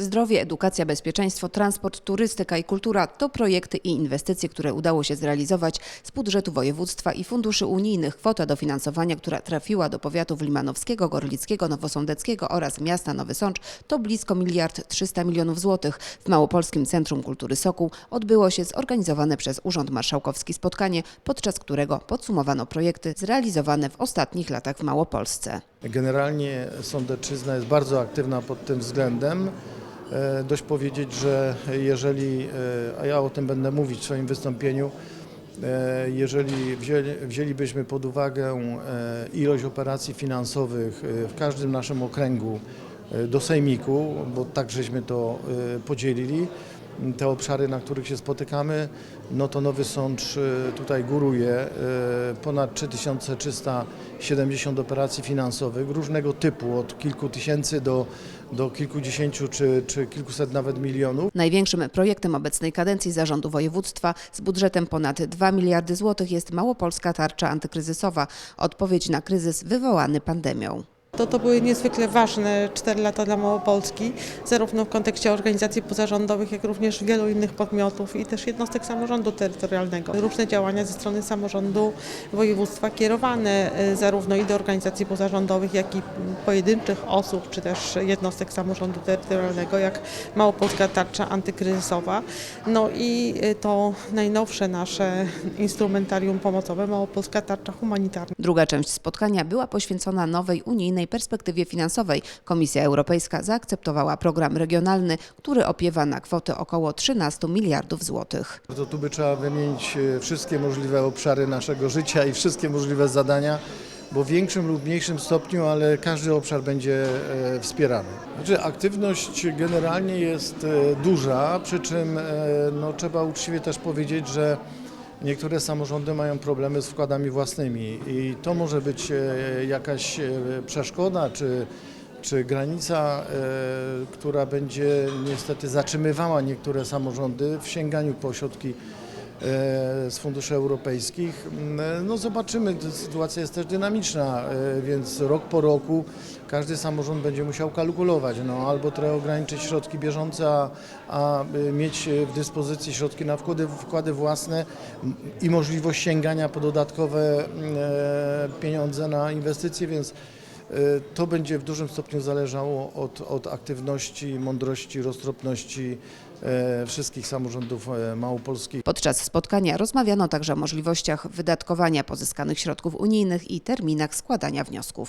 Zdrowie, edukacja, bezpieczeństwo, transport, turystyka i kultura to projekty i inwestycje, które udało się zrealizować z budżetu województwa i funduszy unijnych. Kwota dofinansowania, która trafiła do powiatów limanowskiego, gorlickiego, nowosądeckiego oraz miasta Nowy Sącz to blisko miliard 300 milionów złotych. W Małopolskim Centrum Kultury Sokół odbyło się zorganizowane przez Urząd Marszałkowski spotkanie, podczas którego podsumowano projekty zrealizowane w ostatnich latach w Małopolsce. Generalnie Sądeczyzna jest bardzo aktywna pod tym względem. E, Dość powiedzieć, że jeżeli, e, a ja o tym będę mówić w swoim wystąpieniu, e, jeżeli wzięli, wzięlibyśmy pod uwagę ilość operacji finansowych w każdym naszym okręgu do Sejmiku, bo tak żeśmy to podzielili, te obszary, na których się spotykamy, no to Nowy Sącz e, tutaj góruje e, ponad 3370 operacji finansowych różnego typu, od kilku tysięcy do, do kilkudziesięciu czy, czy kilkuset nawet milionów. Największym projektem obecnej kadencji zarządu województwa z budżetem ponad 2 miliardy złotych jest Małopolska Tarcza Antykryzysowa, odpowiedź na kryzys wywołany pandemią. To, to były niezwykle ważne 4 lata dla Małopolski, zarówno w kontekście organizacji pozarządowych, jak również wielu innych podmiotów i też jednostek samorządu terytorialnego. Różne działania ze strony samorządu województwa kierowane e, zarówno i do organizacji pozarządowych, jak i pojedynczych osób, czy też jednostek samorządu terytorialnego, jak Małopolska Tarcza Antykryzysowa. No i e, to najnowsze nasze instrumentarium pomocowe, Małopolska Tarcza Humanitarna. Druga część spotkania była poświęcona nowej unijnej perspektywie finansowej. Komisja Europejska zaakceptowała program regionalny, który opiewa na kwotę około 13 miliardów złotych. To tu by trzeba wymienić e, wszystkie możliwe obszary naszego życia i wszystkie możliwe zadania, bo w większym lub mniejszym stopniu, ale każdy obszar będzie e, wspierany. Znaczy, aktywność generalnie jest e, duża, przy czym no, trzeba uczciwie też powiedzieć, że niektóre samorządy mają problemy z wkładami własnymi i to może być e, jakaś e, przeszkoda czy czy granica, e, która będzie niestety zatrzymywała niektóre samorządy w sięganiu po środki z funduszy europejskich. Mm, No zobaczymy, sytuacja jest też dynamiczna, e, więc rok po roku każdy samorząd będzie musiał kalkulować. No, albo trzeba ograniczyć środki bieżące, a, a mieć w dyspozycji środki na wkłady, wkłady własne i możliwość sięgania po dodatkowe e, pieniądze na inwestycje, więc E, To będzie w dużym stopniu zależało od, od aktywności, mądrości, roztropności e, wszystkich samorządów e, małopolskich. Podczas spotkania rozmawiano także o możliwościach wydatkowania pozyskanych środków unijnych i terminach składania wniosków.